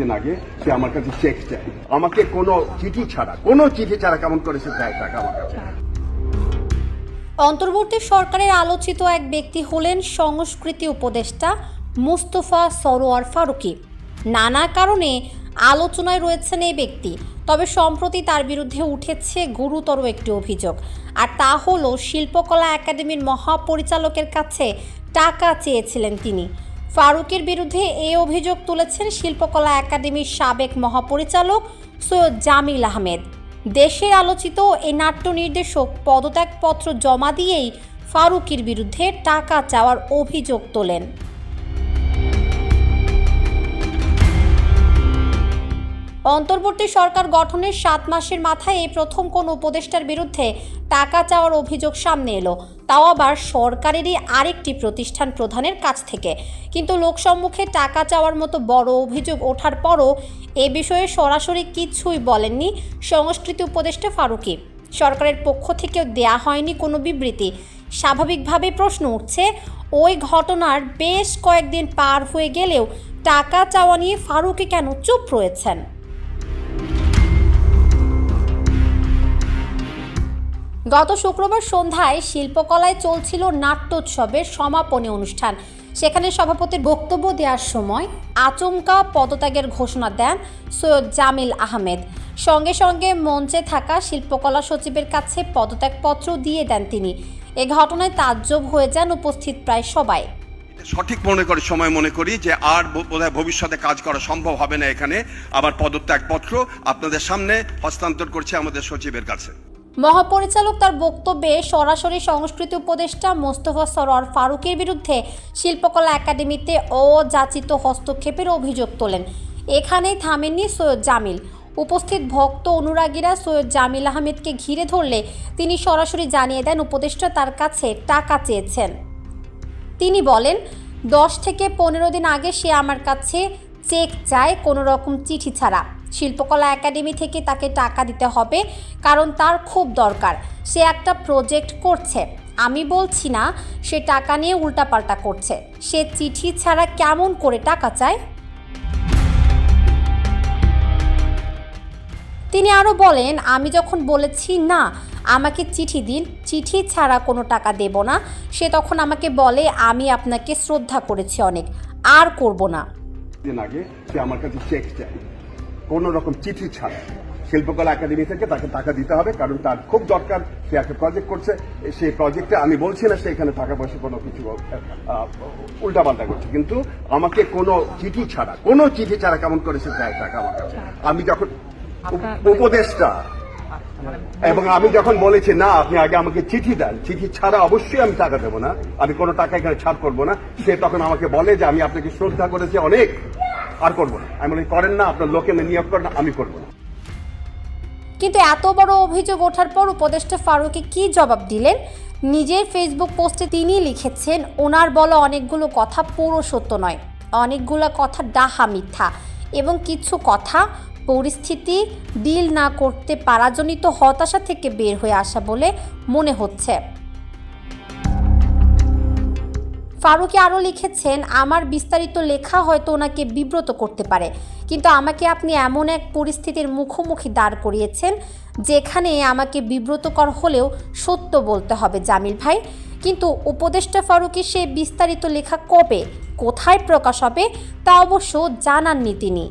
দিন আগে সে আমার কাছে চেক আমাকে কোনো চিঠি ছাড়া, কোনো চিঠি ছাড়া কেমন করে সে চায় টাকা আমার কাছে? অন্তর্বর্তী সরকারের আলোচিত এক ব্যক্তি হলেন সংস্কৃতি উপদেষ্টা মুস্তফা সরোয়ার ফারুকি। নানা কারণে আলোচনায় রয়েছেন এই ব্যক্তি, তবে সম্প্রতি তার বিরুদ্ধে উঠেছে গুরুতর একটি অভিযোগ। আর তা হলো, শিল্পকলা একাডেমির মহাপরিচালকের কাছে টাকা চেয়েছিলেন তিনি। ফারুকের বিরুদ্ধে এ অভিযোগ তুলেছেন শিল্পকলা একাডেমির সাবেক মহাপরিচালক সৈয়দ জামিল আহমেদ। দেশের আলোচিত এ নাট্য নির্দেশক পদত্যাগপত্র জমা দিয়েই ফারুকের বিরুদ্ধে টাকা চাওয়ার অভিযোগ তোলেন। অন্তর্বর্তী সরকার গঠনের সাত মাসের মাথায় এই প্রথম কোন উপদেষ্টার বিরুদ্ধে টাকা চাওয়ার অভিযোগ সামনে এলো। তাও আবার সরকারেরই আরেকটি প্রতিষ্ঠান প্রধানের কাছ থেকে। কিন্তু লোকসম্মুখে টাকা চাওয়ার মতো বড় অভিযোগ ওঠার পরও এ বিষয়ে সরাসরি কিছুই বলেননি সংস্কৃতি উপদেষ্টা ফারুকি। সরকারের পক্ষ থেকেও দেয়া হয়নি কোনো বিবৃতি। স্বাভাবিকভাবে প্রশ্ন উঠছে, ওই ঘটনার বেশ কয়েকদিন পার হয়ে গেলেও টাকা চাওয়া নিয়ে ফারুকি কেন চুপ রয়েছেন? গত শুক্রবার সন্ধ্যায় শিল্পকলায় চলছিল নাট্যোৎসবের সমাপনী অনুষ্ঠান। সেখানে সভাপতির বক্তব্য দেওয়ার সময় আচমকা পদত্যাগের ঘোষণা দেন সৈয়দ জামিল আহমেদ। সঙ্গে সঙ্গে মঞ্চে থাকা শিল্পকলা সচিবের কাছে পদত্যাগপত্র দিয়ে দেন তিনি। এ ঘটনায় তাজ্জব হয়ে যান উপস্থিত প্রায় সবাই। সঠিক মনে করি, সময় মনে করি যে আর বোধহয় ভবিষ্যতে কাজ করা সম্ভব হবে না এখানে। আবার পদত্যাগপত্র আপনাদের সামনে হস্তান্তর করছে আমাদের সচিবের কাছে। মহাপরিচালক তার বক্তব্যে সরাসরি সংস্কৃতি উপদেষ্টা মোস্তফা সরোয়ার ফারুকের বিরুদ্ধে শিল্পকলা একাডেমিতে অযাচিত হস্তক্ষেপের অভিযোগ তোলেন। এখানেই থামেননি সৈয়দ জামিল। উপস্থিত ভক্ত অনুরাগীরা সৈয়দ জামিল আহমেদকে ঘিরে ধরলে তিনি সরাসরি জানিয়ে দেন উপদেষ্টা তার কাছে টাকা চেয়েছেন। তিনি বলেন, দশ থেকে পনেরো দিন আগে সে আমার কাছে চেক চায় কোনো রকম চিঠি ছাড়া। শিল্পকলা একাডেমি থেকে তাকে টাকা দিতে হবে, কারণ তার খুব দরকার। সে একটা প্রজেক্ট করছে। আমি বলছি না, সে টাকা নিয়ে উল্টাপাল্টা করছে। সে চিঠি ছাড়া কেমন করে টাকা চায়? তিনি আরও বলেন, আমি যখন বলেছি, না, আমাকে চিঠি দিন। চিঠি ছাড়া কোনো টাকা দেব না। সে তখন আমাকে বলে, আমি আপনাকে শ্রদ্ধা করেছি অনেক। আর করব না। আগে সে আমার কাছে চেক কোনো রকম চিঠি ছাড়া। শিল্পকলা একাডেমি থেকে তাকে টাকা দিতে হবে কারণ তার খুব দরকার সে একটা প্রজেক্ট করছে। সেই প্রজেক্টে আমি বলছি না সে এখানে টাকা পয়সা কোনো কিছু উল্টাপাল্টা করছে। কিন্তু আমাকে কোনো চিঠি ছাড়া কোনো চিঠি ছাড়া কেমন করে সে চায় টাকা আমার কাছে? আমি যখন উপ- উপদেষ্টা এবং আমি যখন বলেছি না আপনি আগে আমাকে চিঠি দেন চিঠি ছাড়া অবশ্যই আমি টাকা দেবো না আমি কোনো টাকা এখানে ছাড় করব না সে তখন আমাকে বলে যে আমি আপনাকে শ্রদ্ধা করেছি অনেক আর করব না। আমি বলি, করেন না, আপনার লোকে নিয়োগ করেন, আমি করব না। কিন্তু এত বড় অভিযোগ ওঠার পর উপদেষ্টা ফারুকে কি জবাব দিলেন? নিজের ফেসবুক পোস্টে তিনি লিখেছেন, ওনার বলা অনেকগুলো কথা পুরো সত্য নয়। অনেকগুলো কথা ডাহা মিথ্যা এবং কিছু কথা পরিস্থিতি ডিল না করতে পারাজনিত হতাশা থেকে বের হয়ে আসা বলে মনে হচ্ছে। ফারুকি আরও লিখেছেন, আমার বিস্তারিত লেখা হয়তো ওনাকে বিব্রত করতে পারে, কিন্তু আমাকে আপনি এমন এক পরিস্থিতির মুখোমুখি দাঁড় করিয়েছেন, যেখানে আমাকে বিব্রতকর হলেও সত্য বলতে হবে, জামিল ভাই। কিন্তু উপদেষ্টা ফারুকি সে বিস্তারিত লেখা কবে, কোথায় প্রকাশ হবে, তা অবশ্য জানাননি তিনি।